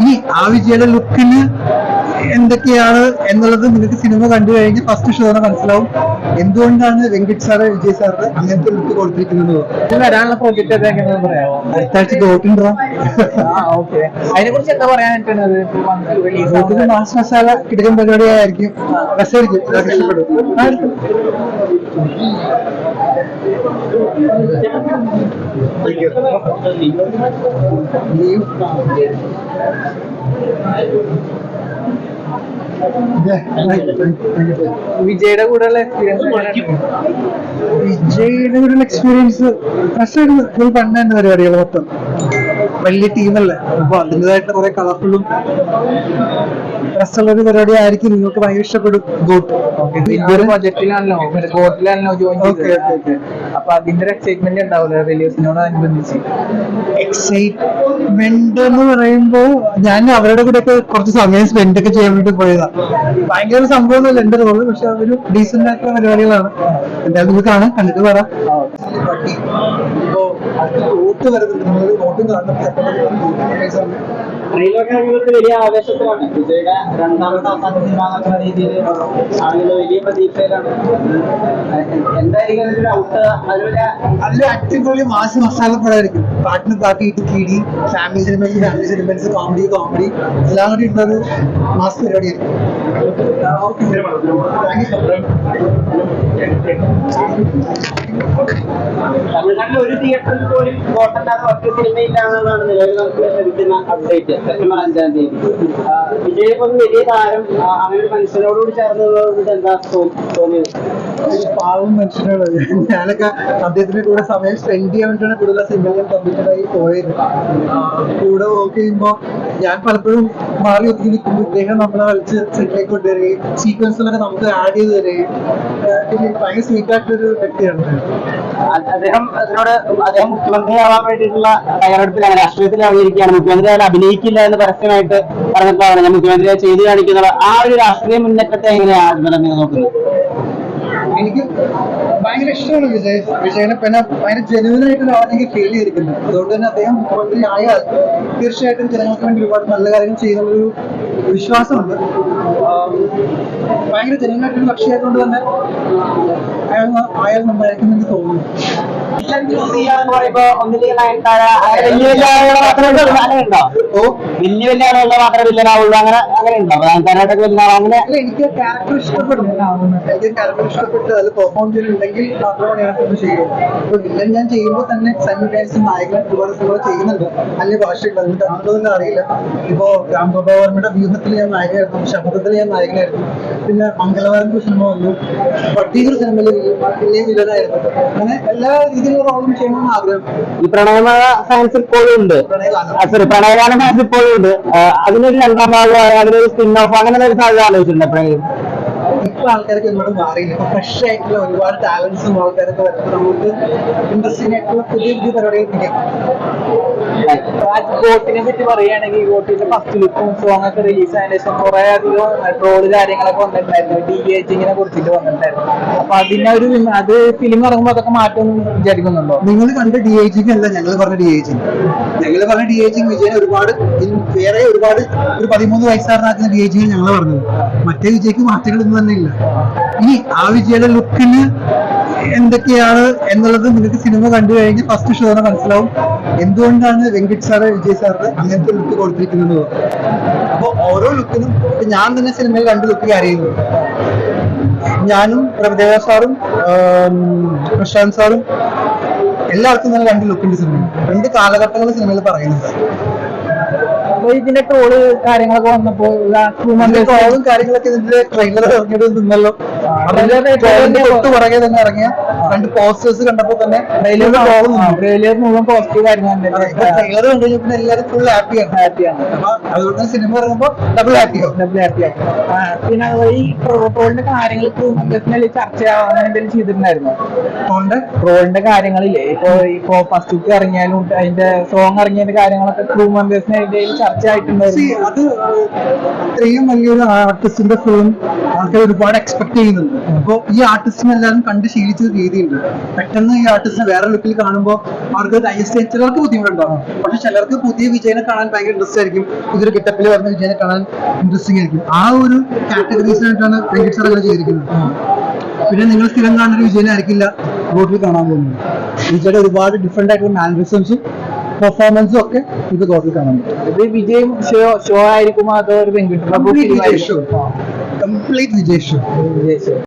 ഈ ആ വിജയുടെ ലുക്കിന് എന്തൊക്കെയാണ് എന്നുള്ളത് നിങ്ങൾക്ക് സിനിമ കണ്ടു കഴിഞ്ഞ് ഫസ്റ്റ് ഷോനെ മനസ്സിലാവും. എന്തുകൊണ്ടാണ് വെങ്കിട്ട് സാറ് വിജയ് സാറിന് അങ്ങനത്തെ ലുക്ക് കൊടുത്തിരിക്കുന്നത് ഇത് വരാനുള്ള പ്രൊജക്ട് ഒക്കെ എങ്ങനെയാണെന്ന് പറയാമോ അടുത്ത ആഴ്ച ഗോട്ടുണ്ടോ ആ ഓക്കെ അതിനെ കുറിച്ച് എന്താ മാസ് മസാല പരിപാടിയായിരിക്കും. രസമായിരിക്കും ഇഷ്ടപ്പെടും thank you, thank you, thank you. വിജയുടെ കൂടെയുള്ള എക്സ്പീരിയൻസ് വിജയുടെ കൂടെയുള്ള എക്സ്പീരിയൻസ് പ്രശ്നമായിട്ട് ഫുൾ പണ്ടായിരുന്നു പരിപാടികൾ മൊത്തം. വലിയ ടീമല്ലേ? അപ്പൊ അതിന്റെതായിട്ട് കുറെ കളർഫുള്ളും രസമുള്ള ഒരു പരിപാടി ആയിരിക്കും. നിങ്ങൾക്ക് ഭയങ്കര ഇഷ്ടപ്പെടും. ഗോട്ട് ഒരു പ്രൊജക്റ്റിലാണല്ലോ ബോട്ടിലാണല്ലോ ജോയിൻ അപ്പൊ അതിന്റെ ഒരു എക്സൈറ്റ്മെന്റ് ഉണ്ടാവില്ല റിലീസിനോട് അനുബന്ധിച്ച് എക്സൈറ്റ്മെന്റ് എന്ന് പറയുമ്പോ ഞാൻ അവരുടെ കൂടെ ഒക്കെ കുറച്ച് സമയം സ്പെൻഡ് ഒക്കെ ചെയ്യാൻ വേണ്ടി പോയതാ. ഭയങ്കര സംഭവമൊന്നുമല്ല എന്റെ റോൾ പക്ഷെ അതൊരു ഡീസന്റ് ആയിട്ടുള്ള പരിപാടികളാണ്. എന്തായാലും നിങ്ങൾ കാണാം കണ്ടിട്ട് പറ വോട്ട് വരുന്നുണ്ട്. നമ്മൾ വോട്ടും കാണുന്നുണ്ട്. ട്രെയിലറൊക്കെ വലിയ ആവേശത്തിലാണ്. വിജയുടെ രണ്ടാമത്തെ അവസാന സിനിമ എന്നുള്ള രീതിയിൽ ആളുകൾ വലിയ പ്രതീക്ഷയിലാണ്. എന്തായിരിക്കും അതിന്റെ ഔട്ട് അതിലൊരു നല്ല അടിപൊളി മാസ് മസാല പടമായിരിക്കും. പാട്ടിന് പാട്ട് ഇട്ട് കിടി ഫാമിലി സിനിമൻസ് ഫാമിലി സിനിമൻസ് കോമഡി കോമഡി എല്ലാം കൂടി ഉള്ളൊരു മാസ് പരിപാടിയായിരിക്കും. തമിഴ്നാട്ടിൽ ഒരു തിയേറ്ററിൽ പോലും വോട്ടല്ലാതെ ഒറ്റ സിനിമയില്ല എന്നുള്ളതാണ് നിലവിൽ നമുക്ക് ലഭിക്കുന്ന അപ്ഡേറ്റ് താരം അങ്ങനെ പാവം മനുഷ്യനാണ് ഞാനൊക്കെ അദ്ദേഹത്തിന്റെ കൂടെ സമയം സ്പെൻഡ് ചെയ്യാൻ വേണ്ടിയാണ് കൂടുതൽ കമ്പ്യൂട്ടറായി പോയത് കൂടെ വർക്ക് ചെയ്യുമ്പോ ഞാൻ പലപ്പോഴും മാറി ഒതുക്കി നിൽക്കുമ്പോൾ ഇദ്ദേഹം നമ്മളെ കളിച്ച് സെറ്റിലേക്ക് കൊണ്ടുവരികയും സീക്വൻസിലൊക്കെ നമുക്ക് ആഡ് ചെയ്ത് തരികയും ഭയങ്കര സ്വീറ്റ് ആയിട്ടൊരു വ്യക്തിയാണ് അദ്ദേഹം. അതിനോട് അദ്ദേഹം മുഖ്യമന്ത്രിയാവാൻ വേണ്ടിയിട്ടുള്ള തയ്യാറെടുപ്പിലാണ് രാഷ്ട്രീയത്തിൽ ഇറങ്ങിയിരിക്കുകയാണ്. അയാൾ അഭിനയിക്കില്ല എന്ന് പരസ്യമായിട്ട് പറഞ്ഞിട്ടുള്ളതാണ് ഞാൻ മുഖ്യമന്ത്രിയെ ചെയ്തു കാണിക്കുന്നത്. ആ ഒരു രാഷ്ട്രീയ മുന്നേറ്റത്തെ എങ്ങനെയാണ് നോക്കുന്നത് എനിക്ക് ഭയങ്കര ഇഷ്ടമാണ് വിജയ്. വിജയനെ പിന്നെ ഭയങ്കര ആയിട്ടുള്ള ആയിട്ട് എനിക്ക് ഫീൽ ചെയ്തിരിക്കുന്നത് അതുകൊണ്ട് തന്നെ അദ്ദേഹം മുഖ്യമന്ത്രി ആയാൽ തീർച്ചയായിട്ടും ജനങ്ങൾക്ക് വേണ്ടി ഒരുപാട് നല്ല കാര്യങ്ങൾ ചെയ്യുന്നൊരു വിശ്വാസമുണ്ട്. ഭയങ്കര ജെനുവൻ ആയിട്ടൊരു കക്ഷിയായതുകൊണ്ട് തന്നെ അയാൾ അയാൾ നന്നായിരിക്കും എനിക്ക് തോന്നുന്നു. വലിയ വലിയ ആളുകളെ മാത്രമേ വലിയ വലിയ വില്ലനാവുള്ളൂ അങ്ങനെ അങ്ങനെ ഉണ്ടോ നയൻതാരായിട്ടൊക്കെ വില്ലനാവും അങ്ങനെ എനിക്ക് ക്യാരക്ടർ ഇഷ്ടപ്പെടും എനിക്ക് ക്യാരക്ടർ ഇഷ്ടപ്പെട്ട് അതിൽ പെർഫോം ചെയ്യുന്നുണ്ടെങ്കിൽ മാത്രമാണ് അത് ചെയ്യുള്ളൂ ഇപ്പൊ വില്ലൻ ഞാൻ ചെയ്യുമ്പോൾ തന്നെ സൈമിൾട്ടൈസ് നായകൻ ഒരുപാട് സിനിമ ചെയ്യുന്നുണ്ട് അല്ലെ ഭാഷയുണ്ട് അതിന് കാണുന്നതൊന്നും അറിയില്ല ഇപ്പോ രാംഗോപാൽ വർമ്മയുടെ വ്യൂഹത്തിൽ ഞാൻ നായകനായിരുന്നു ശബ്ദത്തിൽ ഞാൻ നായകനായിരുന്നു പിന്നെ മംഗളവാരന്റെ സിനിമ വന്നു പട്ടീകർ സിനിമയിൽ പിന്നെയും വില്ലനായിരുന്നു അങ്ങനെ എല്ലാ റോളും ചെയ്യണമെന്ന് ആഗ്രഹം. ഈ പ്രണയമഴ ഫാൻസ് ഇപ്പോഴും ഉണ്ട്. സോറി പ്രണയകാലം ഫാൻസ് ഇപ്പോഴും ഉണ്ട്. അതിനൊരു രണ്ടാം ഭാഗം അതിനൊരു സ്പിൻ ഓഫ് അങ്ങനെ ഒരു സാധ്യത ആലോചിച്ചിട്ടുണ്ട് ഇപ്പൊ ആൾക്കാരൊക്കെ ഒരുപാട് മാറിയില്ല? ഇപ്പൊ ഫ്രഷ് ആയിട്ടുള്ള ഒരുപാട് ടാലൻസും ആൾക്കാരൊക്കെ വരുമ്പോൾ നമുക്ക് ഇൻട്രസ്റ്റിംഗ് ആയിട്ടുള്ള പുതിയ പുതിയ പരിപാടികൾ ബോട്ടിനെ ഗോട്ടിനെ പറ്റി പറയുകയാണെങ്കിൽ ഗോട്ടിന്റെ ഫസ്റ്റ് ലുക്കും സോങ് ഒക്കെ റിലീസ് ആയതിനു ശേഷം കുറെ അധികം ട്രോൾ കാര്യങ്ങളൊക്കെ വന്നിട്ടുണ്ടായിരുന്നു. ഡി ഏജിങ്ങിനെ കുറിച്ചിട്ട് വന്നിട്ടുണ്ടായിരുന്നു. അപ്പൊ ഒരു അത് ഫിലിം ഇറങ്ങുമ്പോൾ അതൊക്കെ മാറ്റം വിചാരിക്കുന്നുണ്ടോ? നിങ്ങൾ കണ്ട ഡി ഏജിങ് അല്ല ഞങ്ങൾ പറഞ്ഞ ഡി ഏജിങ് ഞങ്ങൾ പറഞ്ഞ ഡി ഏജിങ് വിജയൻ ഒരുപാട് വേറെ ഒരുപാട് ഒരു പതിമൂന്ന് വയസ്സാറിനാക്കുന്ന ഡി ഏജിങ് ഞങ്ങൾ പറഞ്ഞത്. മറ്റേ വിജയ്ക്ക് മാറ്റങ്ങളൊന്നും തന്നെ ഇല്ല. ഇനി ആ വിജയുടെ ലുക്കിന് എന്തൊക്കെയാണ് എന്നുള്ളത് നിങ്ങൾക്ക് സിനിമ കണ്ടു കഴിഞ്ഞ് ഫസ്റ്റ് ഷോ തന്നെ മനസ്സിലാവും. എന്തുകൊണ്ടാണ് വെങ്കിട്ട് സാറ് വിജയ് സാറിന് അങ്ങനത്തെ ലുക്ക് കൊടുത്തിരിക്കുന്നത്? അപ്പൊ ഓരോ ലുക്കിനും ഞാൻ തന്നെ സിനിമയിൽ രണ്ട് ലുക്ക് അറിയുന്നു ഞാനും പ്രഭുദേവ സാറും പ്രശാന്ത് സാറും എല്ലാവർക്കും തന്നെ രണ്ട് ലുക്കുണ്ട് സിനിമ രണ്ട് കാലഘട്ടങ്ങൾ സിനിമയിൽ പറയുന്നത് അപ്പൊ ഇതിന്റെ ട്രോൾ കാര്യങ്ങളൊക്കെ വന്നപ്പോ കാര്യങ്ങളൊക്കെ ഇതിന്റെ ട്രെയിലർ ഇറങ്ങിയത് നിന്നല്ലോ തൊട്ട് പുറകെ തന്നെ ഇറങ്ങിയ രണ്ട് പോസ്റ്റേഴ്സ് കണ്ടപ്പോ തന്നെ ട്രെയിലർ ട്രെയിലർ മുഴുവൻ പോസിറ്റീവ് ആയിരുന്നു ട്രെയിലർ കണ്ടു കഴിഞ്ഞാൽ എല്ലാവരും ഫുൾ ഹാപ്പിയാണ് ഹാപ്പിയാണ് അപ്പൊ അതുകൊണ്ട് സിനിമ ഇറങ്ങുമ്പോൾ ഡബിൾ ഹാപ്പിയാവും ഡബിൾ ഹാപ്പിയാണ് പിന്നെ അതുപോലെ ഈ ട്രോളിന്റെ കാര്യങ്ങൾ ചർച്ചയാവാൻ എന്തെങ്കിലും ചെയ്തിട്ടുണ്ടായിരുന്നു? ട്രോളിന്റെ ട്രോളിന്റെ കാര്യങ്ങളില്ലേ? ഇപ്പൊ ഇപ്പൊ ഫസ്റ്റ് ബുക്ക് ഇറങ്ങിയാലും അതിന്റെ സോങ് ഇറങ്ങിയതിന്റെ കാര്യങ്ങളൊക്കെ ക്രൂ മെമ്പേഴ്സിന് ചർച്ച ആയിട്ടുണ്ടായിരുന്നു അത് ഇത്രയും വലിയൊരു ആർട്ടിസ്റ്റിന്റെ ഫിലിം ആൾക്കാർ ഒരുപാട് എക്സ്പെക്ട് ചെയ്യുന്നുണ്ട്. അപ്പൊ ഈ ആർട്ടിസ്റ്റിനെ എല്ലാവരും കണ്ട് ശീലിച്ച രീതിയാണ് ഉണ്ട് പെട്ടെന്ന് ഈ ആർട്ടിസ്റ്റിനെ വേറെ ലുക്കിൽ കാണുമ്പോൾ അവർക്ക് ചെയ്യാൻ ചിലർക്ക് ബുദ്ധിമുട്ടുണ്ടാവും. പക്ഷെ ചിലർക്ക് പുതിയ വിജയനെ കാണാൻ ഭയങ്കര ഇൻട്രസ്റ്റ് ആയിരിക്കും. പുതിയൊരു ഗെറ്റപ്പിൽ വരുന്ന വിജയനെ കാണാൻ ഇൻട്രസ്റ്റിംഗ് ആയിരിക്കും. ആ ഒരു കാറ്റഗറീസിനായിട്ടാണ് വെങ്കട് സാർ അങ്ങനെ ചെയ്തിരിക്കുന്നത്. പിന്നെ നിങ്ങൾ സ്ഥിരം കാണുന്ന വിജയനെ ആയിരിക്കില്ല റോട്ടിൽ കാണാൻ പോകുന്നത്. വിജയുടെ ഒരുപാട് ഡിഫറെന്റ് ആയിട്ടുള്ള മാനറിസംസും പെർഫോമൻസും ഒക്കെ ഇത് റോട്ടിൽ കാണാൻ പറ്റും. വിജയം ഷോ ഷോ ആയിരിക്കും അതോ ഒരു Venkat complete Vijay show complete Vijay show Vijay show